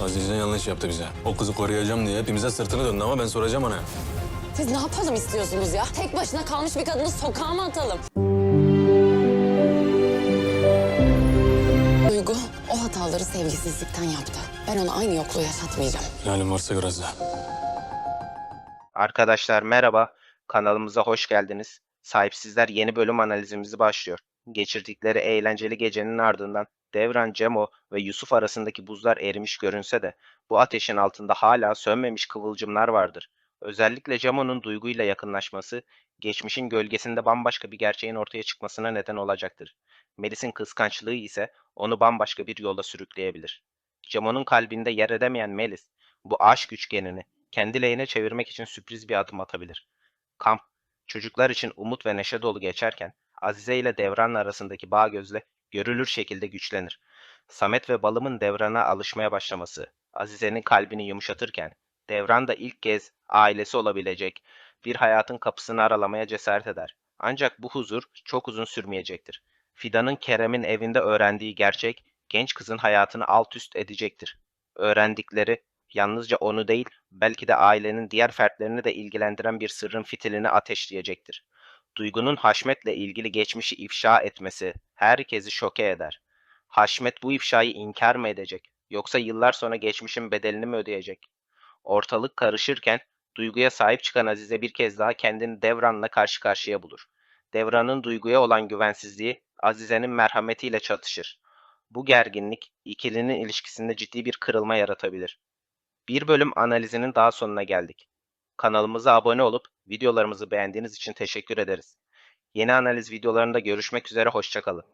Azize yanlış yaptı bize. O kızı koruyacağım diye hepimize sırtını döndü ama ben soracağım ona. Siz ne yapalım istiyorsunuz ya? Tek başına kalmış bir kadını sokağa mı atalım? Duygu o hataları sevgisizlikten yaptı. Ben ona aynı yokluğu yaşatmayacağım. Lalim varsa biraz da. Arkadaşlar merhaba, kanalımıza hoş geldiniz. Sahipsizler yeni bölüm analizimizi başlıyor. Geçirdikleri eğlenceli gecenin ardından Devran, Cemo ve Yusuf arasındaki buzlar erimiş görünse de bu ateşin altında hala sönmemiş kıvılcımlar vardır. Özellikle Cemo'nun duyguyla yakınlaşması, geçmişin gölgesinde bambaşka bir gerçeğin ortaya çıkmasına neden olacaktır. Melis'in kıskançlığı ise onu bambaşka bir yola sürükleyebilir. Cemo'nun kalbinde yer edemeyen Melis, bu aşk üçgenini kendi lehine çevirmek için sürpriz bir adım atabilir. Kamp, çocuklar için umut ve neşe dolu geçerken Azize ile Devran arasındaki bağ gözle görülür şekilde güçlenir. Samet ve Balım'ın Devran'a alışmaya başlaması, Azize'nin kalbini yumuşatırken Devran da ilk kez ailesi olabilecek bir hayatın kapısını aralamaya cesaret eder. Ancak bu huzur çok uzun sürmeyecektir. Fidan'ın Kerem'in evinde öğrendiği gerçek genç kızın hayatını alt üst edecektir. Öğrendikleri yalnızca onu değil, belki de ailenin diğer fertlerini de ilgilendiren bir sırrın fitilini ateşleyecektir. Duygu'nun Haşmet'le ilgili geçmişi ifşa etmesi herkesi şoke eder. Haşmet bu ifşayı inkar mı edecek, yoksa yıllar sonra geçmişin bedelini mi ödeyecek? Ortalık karışırken Duygu'ya sahip çıkan Azize bir kez daha kendini Devran'la karşı karşıya bulur. Devran'ın Duygu'ya olan güvensizliği Azize'nin merhametiyle çatışır. Bu gerginlik ikilinin ilişkisinde ciddi bir kırılma yaratabilir. Bir bölüm analizinin daha sonuna geldik. Kanalımıza abone olup videolarımızı beğendiğiniz için teşekkür ederiz. Yeni analiz videolarında görüşmek üzere hoşçakalın.